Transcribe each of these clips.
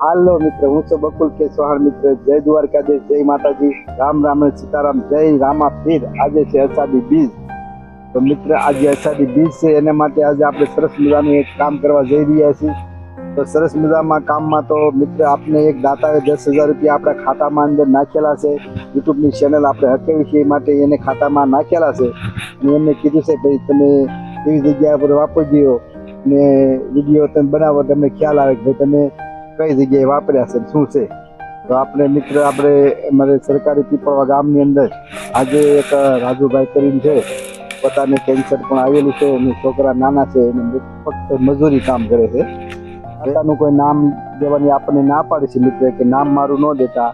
હાલો મિત્ર, હું છું બકુલ કે ચૌહાણ મિત્ર. જય દ્વારકાધીશ, જય માતાજી. રામ રામ સીતારામ. જય રામા પીર. આજે છે અષાઢી બીજ. તો મિત્ર, આજે અષાઢી બીજ છે. એના માટે આજે આપણે સરસ મજાનું એક કામ કરવા જઈ રહ્યા છીએ. તો સરસ મજામાં કામમાં તો મિત્ર, આપને એક દાતાએ દસ હજાર રૂપિયા આપણા ખાતામાં અંદર નાખેલા છે. યુટ્યુબની ચેનલ આપણે હકેવી છે, એ માટે એને ખાતામાં નાખેલા છે. અને એમને કીધું છે, ભાઈ, તમે એવી જગ્યા પર વાપરી દો ને વીડિયો તમે બનાવો, તમને ખ્યાલ આવે કે ભાઈ, તમે કઈ જગ્યાએ વાપર્યા છે શું છે? તો આપણે મિત્ર, આપણે અમારે સરકારી પીપળવા ગામની અંદર આજે એક રાજુભાઈ કરીને છે, પોતાને કેન્સર પણ આવેલું છે અને છોકરા નાના છે, એને ફક્ત મજૂરી કામ કરે છે. પોતાનું કોઈ નામ દેવાની આપણને ના પાડે છે મિત્ર કે નામ મારું ન દેતા.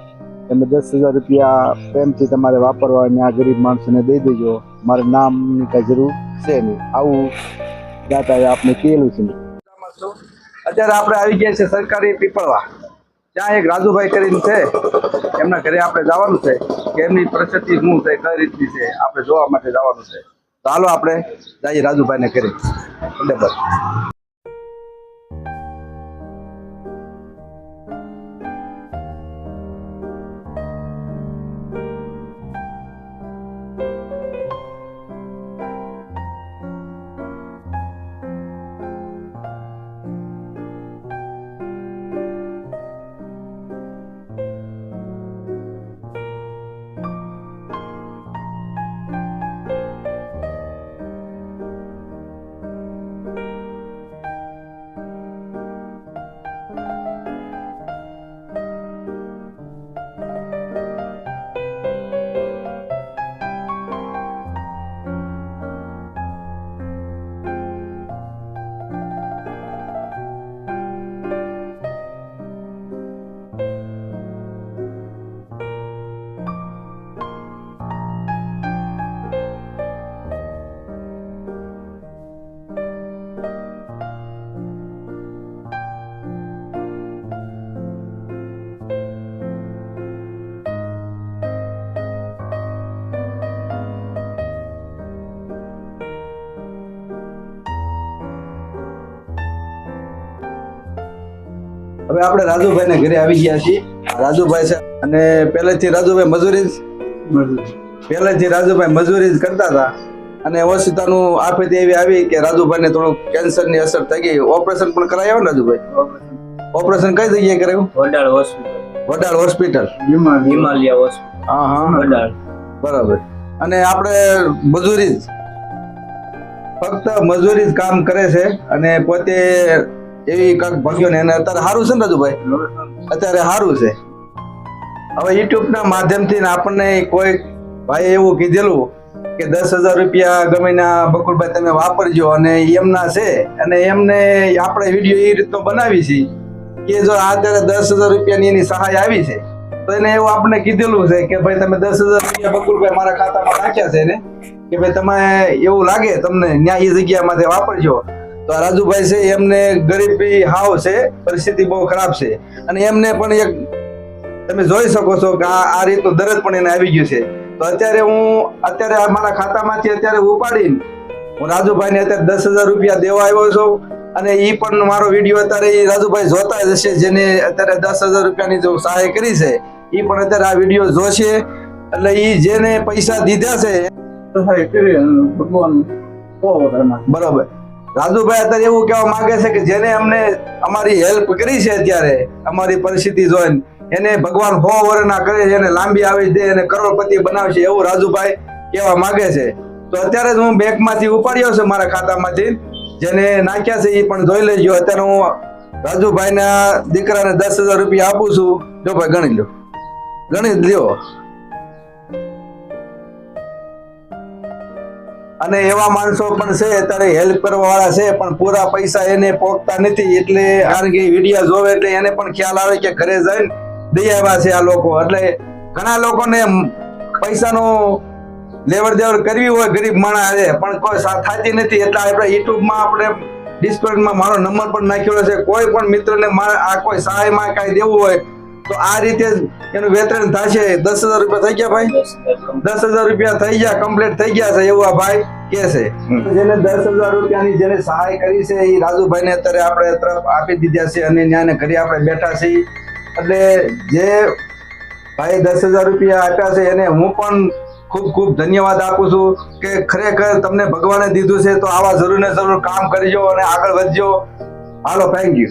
તમે દસ હજાર રૂપિયા પ્રેમથી તમારે વાપરવા અને આ ગરીબ માણસોને દઈ દેજો. મારે નામની કાંઈ જરૂર છે નહીં. આવું દાતાએ આપણે કહેલું છે અત્યારે આપણે આવી ગયા છે સરકારી પીપળવા. ત્યાં એક રાજુભાઈ કરીને છે. એમના ઘરે આપણે જવાનું છે કે એમની પરિસ્થિતિ શું છે, કઈ રીતની છે, આપણે જોવા માટે જવાનું છે. તો હાલો આપણે જઈએ રાજુભાઈને કરી બરાબર હવે આપણે રાજુભાઈને ઘરે આવી ગયા છીએ. રાજુભાઈ છે અને પહેલેથી રાજુભાઈ મજૂરી જ- પહેલેથી રાજુભાઈ મજૂરી જ કરતા હતા. અને અવસ્થિતાનું આફત એવી આવી કે રાજુભાઈને થોડું કેન્સરની અસર થઈ ગઈ. ઓપરેશન પણ કરાયો ને રાજુભાઈ? ઓપરેશન કઈ જગ્યાએ કરાયું? Vadal hospital. Vadal hospital. Himalaya hospital. હા હા. વડાળ. બરાબર. અને આપણે મજૂરી જ ફક્ત મજૂરી જ કામ કરે છે અને પોતે એવી કાંક ભાગ્યો ને એને અત્યારે સારું છે ને રાજુભાઈ? અત્યારે સારું છે. હવે યુટ્યુબ ના માધ્યમથી આપણને કોઈ ભાઈ એવું કીધેલું કે દસ હજાર રૂપિયા ગમે ના બકુલભાઈ તમે વાપરજો અને એમના છે. અને એમને આપણે વીડિયો એ રીતનો બનાવી છે કે જો અત્યારે દસ હજાર રૂપિયાની એની સહાય આવી છે તો એને એવું આપણે કીધેલું છે કે ભાઈ તમે દસ હજાર રૂપિયા બકુલભાઈ મારા ખાતામાં નાખ્યા છે ને કે ભાઈ તમે એવું લાગે તમને ન્યાય જગ્યામાંથી વાપરજો. તો આ રાજુભાઈ છે એમને ગરીબી હાવ છે પરિસ્થિતિ બહુ ખરાબ છે. અને એમને પણ એક તમે જોઈ શકો છો કે આ આ રીતનું દરદ પણ એને આવી ગયું છે. તો અત્યારે હું અત્યારે મારા ખાતામાંથી અત્યારે ઉપાડીને હું રાજુભાઈને અત્યારે દસ હજાર રૂપિયા દેવા આવ્યો છું. અને એ પણ મારો વીડિયો અત્યારે રાજુભાઈ જોતા જ હશે જેને અત્યારે દસ હજાર રૂપિયાની જો સહાય કરી છે એ પણ અત્યારે આ વીડિયો જોશે. એટલે એ જેને પૈસા દીધા છે બરોબર. રાજુભાઈ અત્યારે એવું કહેવા માંગે છે કે જેને અમને અમારી હેલ્પ કરી છે અત્યારે, અમારી પરિસ્થિતિ જોઈને, એને ભગવાન હો વરના કરે છે, એને લાંબી આવી દે અને કરોડપતિ બનાવશે એવું રાજુભાઈ કહેવા માંગે છે. તો અત્યારે જ હું બેંકમાંથી ઉપાડ્યો છે મારા ખાતામાંથી, જેને નાખ્યા છે એ પણ જોઈ લેજો. અત્યારે હું રાજુભાઈના દીકરાને દસ હજાર રૂપિયા આપું છું. જો ભાઈ ગણી લો ગણી લ્યો. અને એવા માણસો પણ છે, અત્યારે હેલ્પ કરવા વાળા છે, પણ પૂરા પૈસા એને પોગતા નથી, એટલે કારણ કે વિડીયા જોવે એટલે એને પણ ખ્યાલ આવે કે ઘરે જઈને દઈ આવ્યા છે આ લોકો. એટલે ઘણા લોકોને પૈસાનો લેવડ દેવડ કરવી હોય ગરીબ માણસ પણ કોઈ થતી નથી. એટલે આપણે યુટ્યુબમાં આપણે ડિસ્પ્લેમાં મારો નંબર પણ નાખ્યો છે. કોઈ પણ મિત્રને મારે, આ કોઈ સહાયમાં કાંઈ દેવું હોય તો આ રીતે એનું વેતરણ થશે. દસ હજાર રૂપિયા થઈ ગયા ભાઈ? દસ હજાર દસ હજાર રૂપિયા થઈ ગયા કમ્પ્લીટ થઈ ગયા છે એવું આ ભાઈ કે છે. જેને દસ હજાર રૂપિયાની જેને સહાય કરી છે એ રાજુભાઈને અત્યારે આપણે તરફ આપી દીધા છે અને ન્યાને ઘરે આપણે બેઠા છીએ એટલે જે ભાઈ દસ હજાર રૂપિયા આપ્યા છે એને હું પણ ખૂબ ખૂબ ધન્યવાદ આપું છું કે ખરેખર તમને ભગવાને દીધું છે. તો આવા જરૂર ને જરૂર કામ કરજો અને આગળ વધજો. હાલો થેન્ક યુ